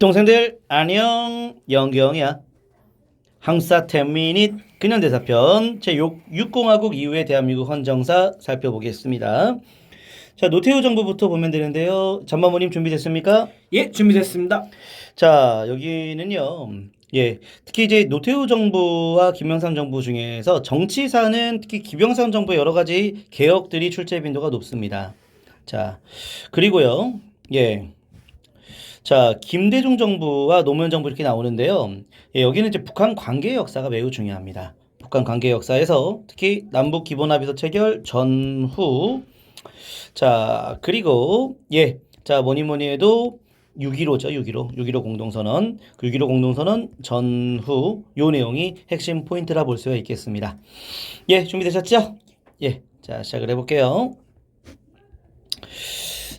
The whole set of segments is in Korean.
동생들 안녕. 영경이야. 항사 10미닛 근현대사편 제6공화국 이후의 대한민국 헌정사 살펴보겠습니다. 자 노태우 정부부터 보면 되는데요. 잠마모님 준비됐습니까? 예, 준비됐습니다. 자 여기는요. 예 특히 이제 노태우 정부와 김영삼 정부 중에서 정치사는 특히 김영삼 정부의 여러 가지 개혁들이 출제 빈도가 높습니다. 자 그리고요. 예 자, 김대중 정부와 노무현 정부 이렇게 나오는데요. 예, 여기는 이제 북한 관계 역사가 매우 중요합니다. 북한 관계 역사에서 특히 남북 기본합의서 체결 전후 자, 그리고 예. 자, 뭐니 뭐니 해도 6.15죠. 6.15. 6.15 공동선언. 그 6.15 공동선언 전후 요 내용이 핵심 포인트라 볼 수가 있겠습니다. 예, 준비되셨죠? 예. 자, 시작을 해 볼게요.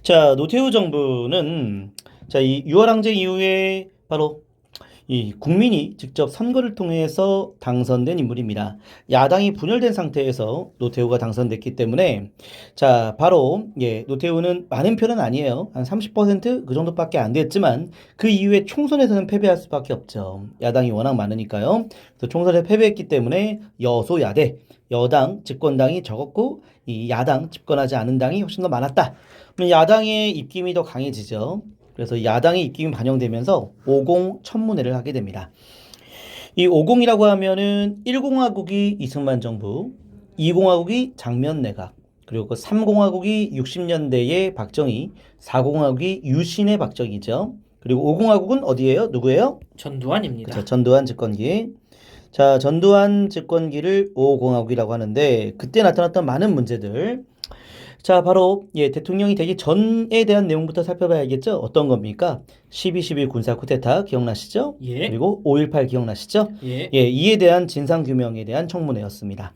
자, 노태우 정부는 자, 이 6월 항쟁 이후에 바로 이 국민이 직접 선거를 통해서 당선된 인물입니다. 야당이 분열된 상태에서 노태우가 당선됐기 때문에 자, 바로 예, 노태우는 많은 표는 아니에요. 한 30%그 정도밖에 안 됐지만 그 이후에 총선에서는 패배할 수밖에 없죠. 야당이 워낙 많으니까요. 그래서 총선에 패배했기 때문에 여소야대 여당 집권당이 적었고 이 야당 집권하지 않은 당이 훨씬 더 많았다. 그럼 야당의 입김이 더 강해지죠. 그래서 야당의 입김이 반영되면서 50 천문회를 하게 됩니다. 이 50이라고 하면은 1공화국이 이승만 정부, 2공화국이 장면 내각, 그리고 그 3공화국이 60년대의 박정희, 4공화국이 유신의 박정희죠. 그리고 5공화국은 어디예요? 누구예요? 전두환입니다. 그렇죠. 전두환 집권기. 자, 전두환 집권기를 5공화국이라고 하는데 그때 나타났던 많은 문제들. 자, 바로 예, 대통령이 되기 전에 대한 내용부터 살펴봐야겠죠. 어떤 겁니까? 12.11 군사 쿠데타 기억나시죠? 예. 그리고 5.18 기억나시죠? 예. 예, 이에 대한 진상 규명에 대한 청문회였습니다.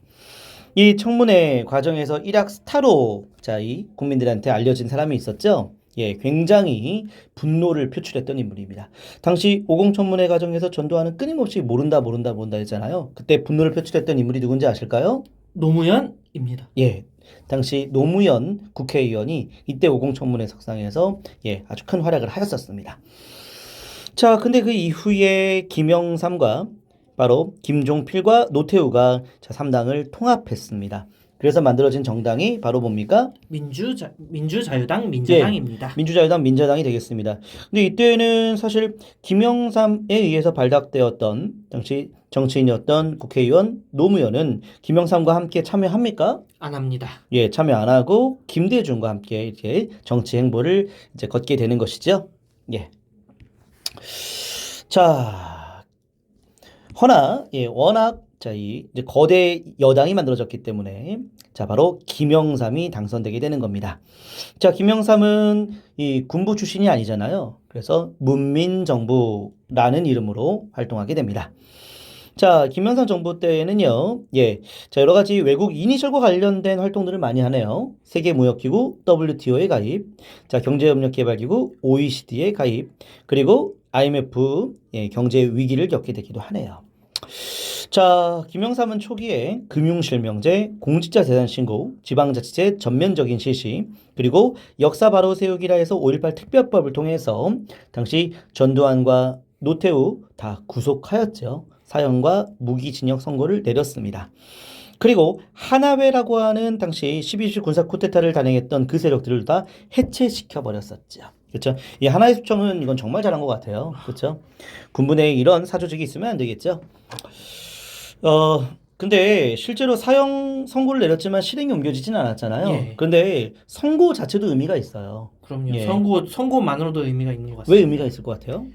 이 청문회 과정에서 이락 스타로 자, 이 국민들한테 알려진 사람이 있었죠. 예, 굉장히 분노를 표출했던 인물입니다. 당시 50 청문회 과정에서 전두환은 끊임없이 모른다 모른다 모른다 했잖아요. 그때 분노를 표출했던 인물이 누군지 아실까요? 노무현입니다. 예. 당시 노무현 국회의원이 이때 50 청문회 석상에서 예, 아주 큰 활약을 하였었습니다. 자, 근데 그 이후에 김영삼과 바로 김종필과 노태우가 자, 3당을 통합했습니다. 그래서 만들어진 정당이 바로 뭡니까? 민주자 민주자유당 민주당입니다. 민주자유당 민자당이 되겠습니다. 근데 이때는 사실 김영삼에 의해서 발탁되었던 당시 정치인이었던 국회의원 노무현은 김영삼과 함께 참여합니까? 안 합니다. 예, 참여 안 하고 김대중과 함께 이렇게 정치 행보를 이제 걷게 되는 것이죠. 예. 자, 허나 예, 워낙 자, 이 이제 거대 여당이 만들어졌기 때문에 자, 바로 김영삼이 당선되게 되는 겁니다. 자, 김영삼은 이 군부 출신이 아니잖아요. 그래서 문민정부라는 이름으로 활동하게 됩니다. 자, 김영삼 정부 때에는요, 예, 자, 여러 가지 외국 이니셜과 관련된 활동들을 많이 하네요. 세계무역기구 WTO에 가입, 자, 경제협력개발기구 OECD에 가입, 그리고 IMF 예, 경제 위기를 겪게 되기도 하네요. 자, 김영삼은 초기에 금융실명제, 공직자 재산 신고, 지방자치제 전면적인 실시, 그리고 역사 바로 세우기라 해서 5.18 특별법을 통해서 당시 전두환과 노태우 다 구속하였죠. 사형과 무기징역 선고를 내렸습니다. 그리고 하나회라고 하는 당시 12.7 군사 쿠데타를 단행했던 그 세력들을 다 해체시켜 버렸었죠. 그렇죠? 이 하나의 수청은 이건 정말 잘한 것 같아요. 그렇죠? 군부내에 이런 사조직이 있으면 안 되겠죠. 어 근데 실제로 사형 선고를 내렸지만 실행이 옮겨지진 않았잖아요. 예. 그런데 선고 자체도 의미가 있어요. 그럼요. 예. 선고 선고만으로도 의미가 있는 것 같습니다. 왜 의미가 있을 것 같아요?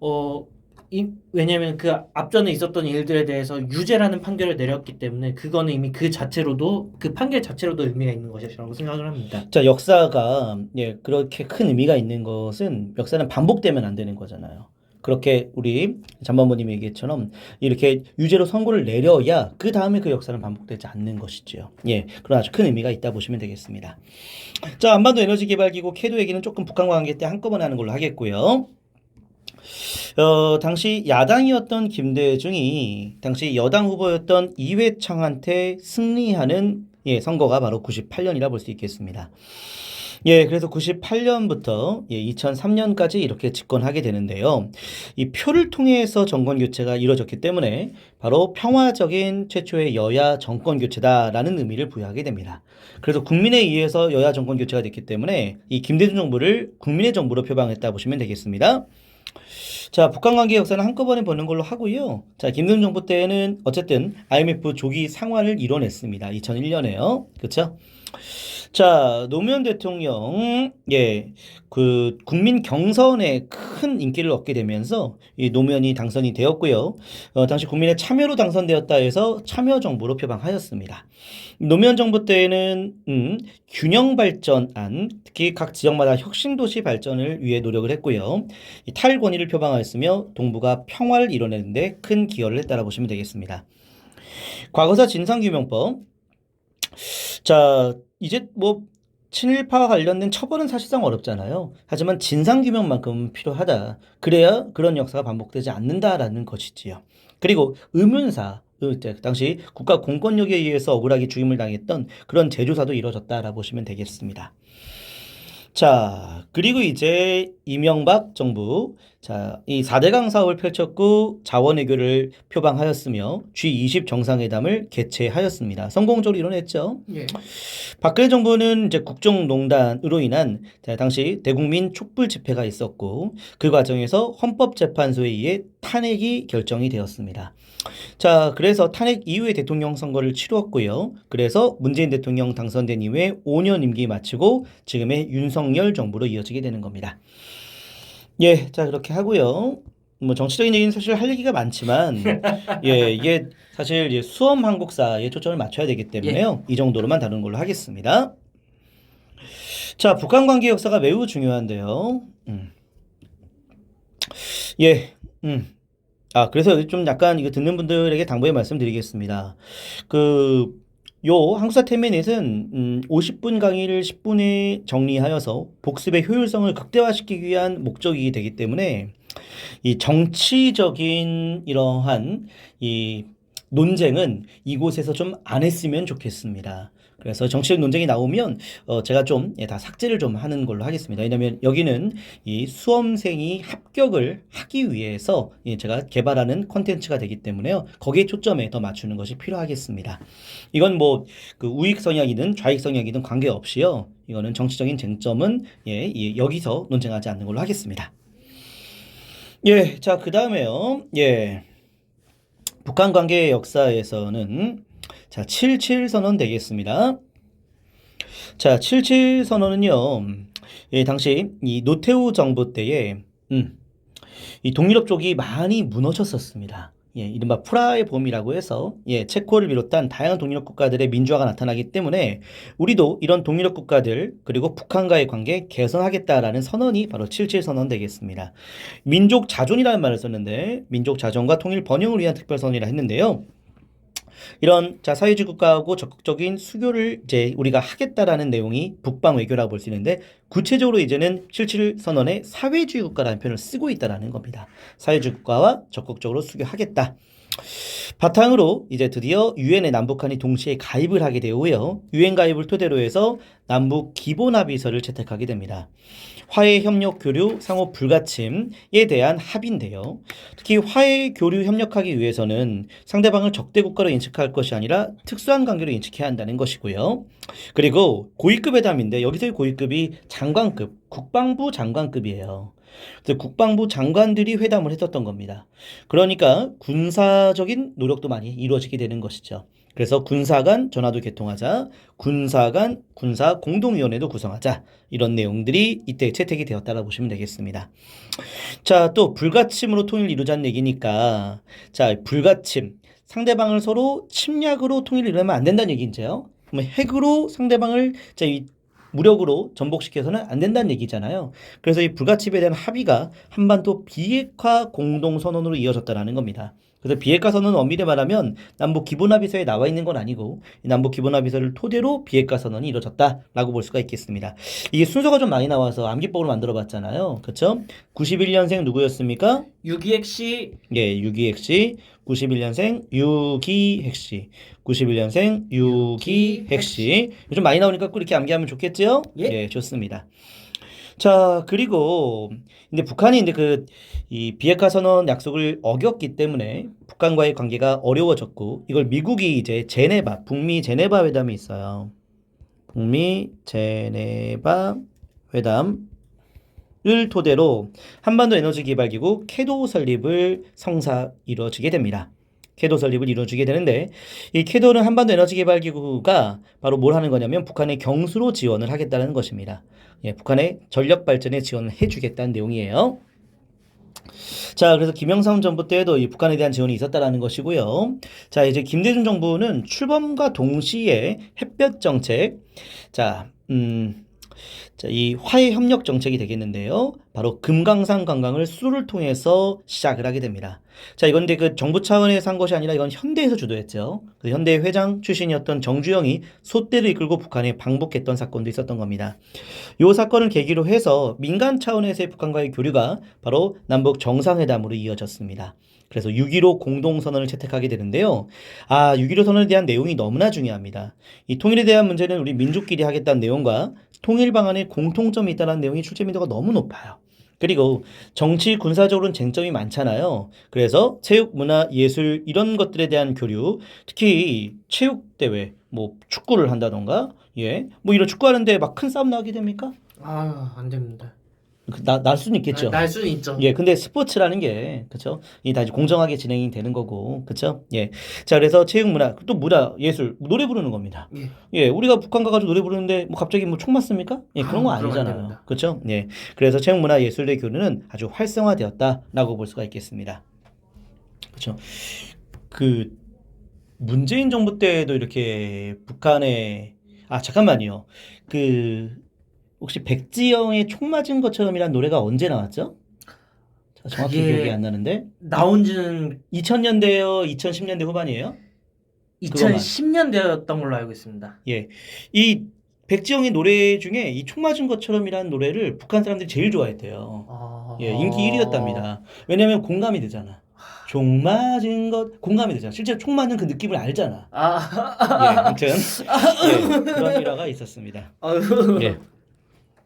어, 이, 왜냐하면 그 앞전에 있었던 일들에 대해서 유죄라는 판결을 내렸기 때문에 그거는 이미 그 자체로도 그 판결 자체로도 의미가 있는 것이라고 생각을 합니다. 자, 역사가 예, 그렇게 큰 의미가 있는 것은 역사는 반복되면 안 되는 거잖아요. 그렇게 우리 잠반모님 얘기처럼 이렇게 유죄로 선고를 내려야 그 다음에 그 역사는 반복되지 않는 것이죠. 예, 그런 아주 큰 의미가 있다 보시면 되겠습니다. 자, 안반도 에너지 개발기구 캐도 얘기는 조금 북한과 관계 때 한꺼번에 하는 걸로 하겠고요. 어, 당시 야당이었던 김대중이 당시 여당 후보였던 이회창한테 승리하는 예, 선거가 바로 98년이라 볼 수 있겠습니다. 예, 그래서 98년부터 예, 2003년까지 이렇게 집권하게 되는데요. 이 표를 통해서 정권 교체가 이루어졌기 때문에 바로 평화적인 최초의 여야 정권 교체다라는 의미를 부여하게 됩니다. 그래서 국민에 의해서 여야 정권 교체가 됐기 때문에 이 김대중 정부를 국민의 정부로 표방했다 보시면 되겠습니다. 자, 북한 관계 역사는 한꺼번에 보는 걸로 하고요. 자, 김대중 정부 때에는 어쨌든 IMF 조기 상환을 이뤄냈습니다. 2001년에요. 그렇죠? 자, 노무현 대통령, 예, 그 국민 경선에 큰 인기를 얻게 되면서 이 노무현이 당선이 되었고요. 어, 당시 국민의 참여로 당선되었다 해서 참여 정부로 표방하였습니다. 노무현 정부 때에는 음, 균형 발전안, 특히 각 지역마다 혁신 도시 발전을 위해 노력을 했고요. 이 탈권위를 표방하였으며 동북아 평화를 이뤄내는데 큰 기여를 했다라 보시면 되겠습니다. 과거사 진상규명법. 자, 이제 뭐 친일파와 관련된 처벌은 사실상 어렵잖아요. 하지만 진상규명만큼은 필요하다. 그래야 그런 역사가 반복되지 않는다라는 것이지요. 그리고 의문사, 그 당시 국가 공권력에 의해서 억울하게 죽임을 당했던 그런 재조사도 이루어졌다라 보시면 되겠습니다. 자, 그리고 이제 이명박 정부, 자, 이 4대강 사업을 펼쳤고 자원외교를 표방하였으며 G20 정상회담을 개최하였습니다. 성공적으로 이뤄냈죠. 예. 박근혜 정부는 이제 국정농단으로 인한 자, 당시 대국민 촛불 집회가 있었고 그 과정에서 헌법재판소에 의해 탄핵이 결정이 되었습니다. 자, 그래서 탄핵 이후에 대통령 선거를 치루었고요. 그래서 문재인 대통령 당선된 이후에 5년 임기 마치고 지금의 윤석열 정부로 이어지게 되는 겁니다. 예, 자 그렇게 하고요. 뭐 정치적인 얘기는 사실 할 얘기가 많지만 예, 이게 사실 이제 수험 한국사에 초점을 맞춰야 되기 때문에요. 이 정도로만 다루는 걸로 하겠습니다. 자, 북한 관계 역사가 매우 중요한데요. 음. 예, 음. 아, 그래서 좀 약간 이거 듣는 분들에게 당부의 말씀드리겠습니다. 그, 요 한국사 텐미닛은 음, 50분 강의를 10분에 정리하여서 복습의 효율성을 극대화시키기 위한 목적이 되기 때문에 이 정치적인 이러한 이 논쟁은 이곳에서 좀 안 했으면 좋겠습니다. 그래서 정치적 논쟁이 나오면 어 제가 좀다 삭제를 좀 하는 걸로 하겠습니다. 왜냐하면 여기는 이 수험생이 합격을 하기 위해서 예, 제가 개발하는 콘텐츠가 되기 때문에요. 거기에 초점에 더 맞추는 것이 필요하겠습니다. 이건 뭐 그 우익 성향이든 좌익 성향이든 관계없이요. 이거는 정치적인 쟁점은 예, 예, 여기서 논쟁하지 않는 걸로 하겠습니다. 예, 자, 그 다음에요. 예. 북한 관계 역사에서는 자, 77 선언 되겠습니다. 자, 77 선언은요. 예, 당시 이 노태우 정부 때에 음, 이 동유럽 쪽이 많이 무너졌었습니다. 예, 이른바 프라하의 봄이라고 해서 예, 체코를 비롯한 다양한 동유럽 국가들의 민주화가 나타나기 때문에 우리도 이런 동유럽 국가들 그리고 북한과의 관계 개선하겠다라는 선언이 바로 77 선언 되겠습니다. 민족 자존이라는 말을 썼는데 민족 자존과 통일 번영을 위한 특별 선언이라 했는데요. 이런 자 사회주의 국가하고 적극적인 수교를 이제 우리가 하겠다라는 내용이 북방 외교라고 볼 수 있는데 구체적으로 이제는 77 선언에 사회주의 국가라는 표현을 쓰고 있다라는 겁니다. 사회주의 국가와 적극적으로 수교하겠다. 바탕으로 이제 드디어 유엔에 남북한이 동시에 가입을 하게 되고요. 유엔 가입을 토대로 해서 남북 기본 합의서를 채택하게 됩니다. 화해 협력 교류 상호 불가침에 대한 합의인데요. 특히 화해 교류 협력하기 위해서는 상대방을 적대 국가로 인식할 것이 아니라 특수한 관계로 인식해야 한다는 것이고요. 그리고 고위급 회담인데 여기서의 고위급이 장관급, 국방부 장관급이에요. 국방부 장관들이 회담을 했었던 겁니다. 그러니까 군사적인 노력도 많이 이루어지게 되는 것이죠. 그래서 군사 간 전화도 개통하자, 군사 간 군사 공동위원회도 구성하자 이런 내용들이 이때 채택이 되었다라 보시면 되겠습니다. 자, 또 불가침으로 통일 이루자는 얘기니까 자, 불가침 상대방을 서로 침략으로 통일을 이루면 안 된다는 얘기인데요. 그러면 핵으로 상대방을 자, 이 무력으로 전복시켜서는 안 된다는 얘기잖아요. 그래서 이 불가침에 대한 합의가 한반도 비핵화 공동선언으로 이어졌다라는 겁니다. 그래서 비핵화 선언은 엄밀히 말하면 남북 기본합의서에 나와 있는 건 아니고 이 남북 기본합의서를 토대로 비핵화 선언이 이루어졌다라고 볼 수가 있겠습니다. 이게 순서가 좀 많이 나와서 암기법으로 만들어 봤잖아요. 그렇죠? 91년생 누구였습니까? 유기핵 씨 예, 유기핵 씨, 91년생 유기핵 씨, 91년생 유기핵 씨. 좀 많이 나오니까 꼭 이렇게 암기하면 좋겠죠? 예. 좋습니다. 자, 그리고 근데 북한이 이제 그 이 비핵화 선언 약속을 어겼기 때문에 북한과의 관계가 어려워졌고 이걸 미국이 이제 제네바, 북미 제네바 회담이 있어요. 북미 제네바 회담 을 토대로 한반도 에너지 개발 기구 캐도 설립을 성사 이루어지게 됩니다. 캐도 설립을 이루어지게 되는데 이 캐도는 한반도 에너지 개발 기구가 바로 뭘 하는 거냐면 북한의 경수로 지원을 하겠다는 것입니다. 예, 북한의 전력 발전에 지원을 해주겠다는 내용이에요. 자, 그래서 김영삼 정부 때에도 이 북한에 대한 지원이 있었다라는 것이고요. 자, 이제 김대중 정부는 출범과 동시에 햇볕 정책, 자, 음, 자, 이 화해 협력 정책이 되겠는데요. 바로 금강산 관광을 수로를 통해서 시작을 하게 됩니다. 자, 이건 근데 그 정부 차원에서 한 것이 아니라 이건 현대에서 주도했죠. 그 현대 회장 출신이었던 정주영이 소떼를 이끌고 북한에 방북했던 사건도 있었던 겁니다. 이 사건을 계기로 해서 민간 차원에서의 북한과의 교류가 바로 남북 정상회담으로 이어졌습니다. 그래서 6.15 공동선언을 채택하게 되는데요. 아, 6.15 선언에 대한 내용이 너무나 중요합니다. 이 통일에 대한 문제는 우리 민족끼리 하겠다는 내용과 통일 방안에 공통점이 있다는 내용이 출제민도가 너무 높아요. 그리고 정치 군사적으로는 쟁점이 많잖아요. 그래서 체육, 문화, 예술 이런 것들에 대한 교류, 특히 체육 대회, 뭐 축구를 한다던가, 예, 뭐 이런 축구하는데 막 큰 싸움 나게 됩니까? 아 안 됩니다. 그 나, 날 수는 있겠죠. 날 수는 있죠. 예, 근데 스포츠라는 게, 그쵸? 이다 공정하게 진행이 되는 거고, 그쵸? 예. 자, 그래서 체육 문화, 또 문화, 예술, 노래 부르는 겁니다. 예. 예, 우리가 북한 가가지고 노래 부르는데, 뭐 갑자기 뭐 총 맞습니까? 예, 그런 거 아, 아니잖아요. 그쵸? 예. 그래서 체육 문화 예술의 교류는 아주 활성화되었다라고 볼 수가 있겠습니다. 그쵸? 그, 문재인 정부 때도 이렇게 북한에, 아, 잠깐만요. 그, 혹시 백지영의 총 맞은 것처럼이란 노래가 언제 나왔죠? 자, 정확히 그게- 기억이 안 나는데 나온지는 2000년대요, 2010년대 후반이에요? 2010년대였던 걸로 알고 있습니다. 예, 이 백지영의 노래 중에 이 총 맞은 것처럼이라는 노래를 북한 사람들이 제일 좋아했대요. 아... 예, 인기 1위였답니다. 왜냐면 공감이 되잖아. 총 맞은 것 공감이 되잖아. 실제로 총 맞는 그 느낌을 알잖아. 아, 예, 아무튼 예, 그런 일화가 있었습니다. 예.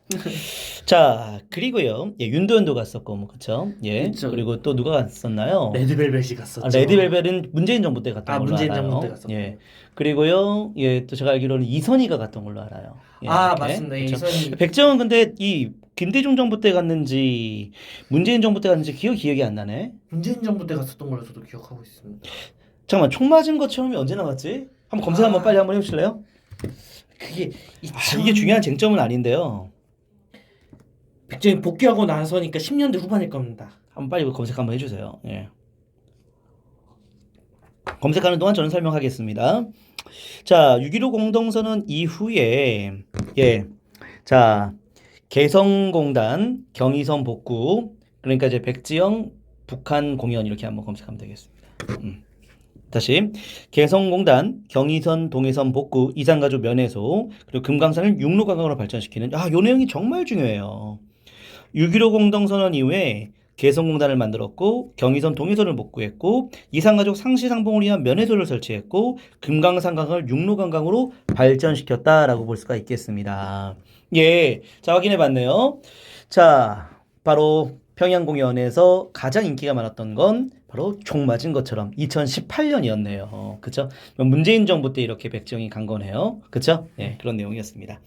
자, 그리고요. 예, 윤도현도 갔었고, 뭐, 그쵸? 예. 그쵸. 그리고 또 누가 갔었나요? 레드벨벳이 갔었죠. 아, 레드벨벳은 문재인 정부 때 갔던 아, 걸로 문재인 알아요. 정부 때 갔었고. 예. 그리고요. 예, 또 제가 알기로는 이선희가 갔던 걸로 알아요. 예, 아 이렇게. 맞습니다. 그쵸? 이선희 백정은 근데 이 김대중 정부 때 갔는지 문재인 정부 때 갔는지 기억 기억이 안 나네. 문재인 정부 때 갔었던 걸로 저도 기억하고 있습니다. 잠깐만 총 맞은 것처럼이 언제 나왔지? 한번 검색 한번 아. 빨리 한번 해보실래요? 그게 아, 이게 중요한 쟁점은 아닌데요. 백정이 복귀하고 나서니까 10년대 후반일 겁니다. 한번 빨리 검색 한번 해주세요. 예. 검색하는 동안 저는 설명하겠습니다. 자, 6.15 공동선언 이후에 예, 자 개성공단 경의선 복구 그러니까 이제 백지영 북한 공연 이렇게 한번 검색하면 되겠습니다. 음. 다시 개성공단 경의선 동해선 복구 이산가족 면회소 그리고 금강산을 육로관광으로 발전시키는 아 요 내용이 정말 중요해요. 6.15 공동선언 이후에 개성공단을 만들었고 경의선 동해선을 복구했고 이산가족 상시상봉을 위한 면회소를 설치했고 금강산강을 육로관광으로 발전시켰다라고 볼 수가 있겠습니다. 예, 자 확인해 봤네요. 자, 바로 평양 공연에서 가장 인기가 많았던 건 바로 총 맞은 것처럼 2018년이었네요. 그쵸? 문재인 정부 때 이렇게 백정이 간 거네요. 그쵸? 예, 그런 내용이었습니다.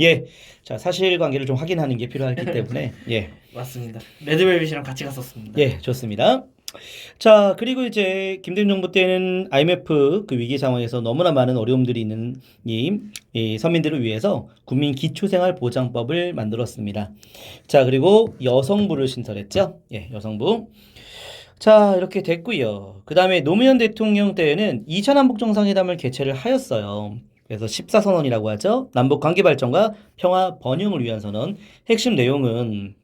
예, 자 사실관계를 좀 확인하는 게 필요하기 때문에 예, 맞습니다. 레드벨벳이랑 같이 갔었습니다. 예, 좋습니다. 자, 그리고 이제 김대중 정부 때는 IMF 그 위기 상황에서 너무나 많은 어려움들이 있는 이, 이 서민들을 위해서 국민 기초생활 보장법을 만들었습니다. 자, 그리고 여성부를 신설했죠. 예, 여성부. 자, 이렇게 됐고요. 그 다음에 노무현 대통령 때에는 2차 남북 정상회담을 개최를 하였어요. 그래서 14선언이라고 하죠. 남북 관계 발전과 평화 번영을 위한 선언. 핵심 내용은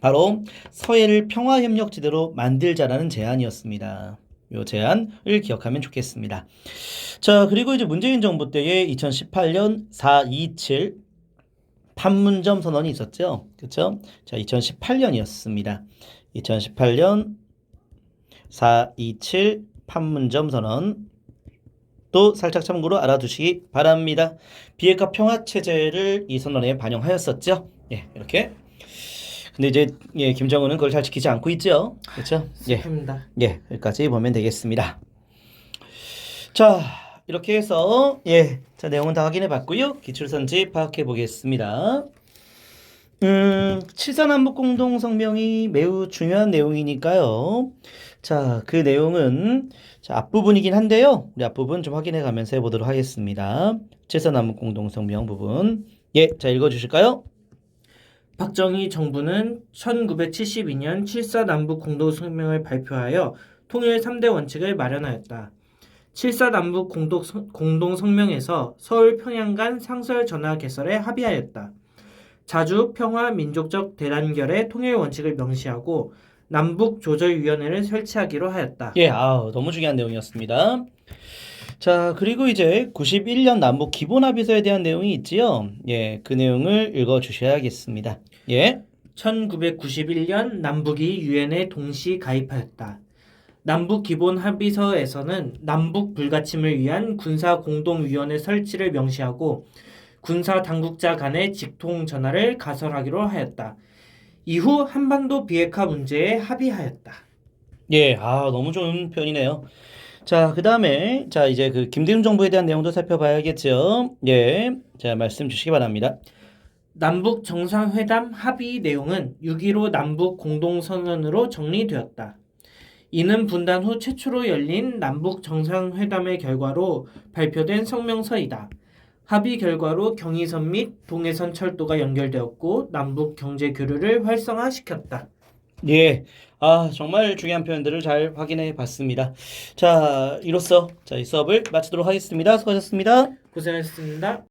바로 서해를 평화협력지대로 만들자라는 제안이었습니다. 요 제안을 기억하면 좋겠습니다. 자, 그리고 이제 문재인 정부 때에 2018년 427 판문점 선언이 있었죠. 그렇죠? 자, 2018년이었습니다. 2018년 427 판문점 선언 또 살짝 참고로 알아두시기 바랍니다. 비핵화 평화 체제를 이 선언에 반영하였었죠. 예, 이렇게. 근데 이제 예, 김정은은 그걸 잘 지키지 않고 있죠. 그렇죠? 예. 슬픕니다. 예, 여기까지 보면 되겠습니다. 자, 이렇게 해서 예, 자 내용은 다 확인해 봤고요. 기출선지 파악해 보겠습니다. 음, 칠산남북 공동 성명이 매우 중요한 내용이니까요. 자, 그 내용은 자, 앞부분이긴 한데요. 우리 앞부분 좀 확인해 가면서 해 보도록 하겠습니다. 칠산남북 공동 성명 부분. 예, 자 읽어 주실까요? 박정희 정부는 1972년 7.4 남북 공동성명을 발표하여 통일 3대 원칙을 마련하였다. 7.4 남북 공동, 공동성명에서 서울 평양 간 상설 전화 개설에 합의하였다. 자주 평화 민족적 대단결의 통일 원칙을 명시하고 남북 조절위원회를 설치하기로 하였다. 예, 아, 너무 중요한 내용이었습니다. 자, 그리고 이제 91년 남북 기본 합의서에 대한 내용이 있지요. 예, 그 내용을 읽어 주셔야겠습니다. 예. 1991년 남북이 유엔에 동시 가입하였다. 남북 기본 합의서에서는 남북 불가침을 위한 군사 공동위원회 설치를 명시하고 군사 당국자 간의 직통 전화를 가설하기로 하였다. 이후 한반도 비핵화 문제에 합의하였다. 예, 아, 너무 좋은 표현이네요. 자, 그 다음에, 자, 이제 그 김대중 정부에 대한 내용도 살펴봐야겠죠. 예. 자, 말씀 주시기 바랍니다. 남북 정상회담 합의 내용은 6.15 남북 공동선언으로 정리되었다. 이는 분단 후 최초로 열린 남북 정상회담의 결과로 발표된 성명서이다. 합의 결과로 경의선 및 동해선 철도가 연결되었고 남북 경제 교류를 활성화시켰다. 예. 아, 정말 중요한 표현들을 잘 확인해 봤습니다. 자, 이로써 자, 이 수업을 마치도록 하겠습니다. 수고하셨습니다. 고생하셨습니다.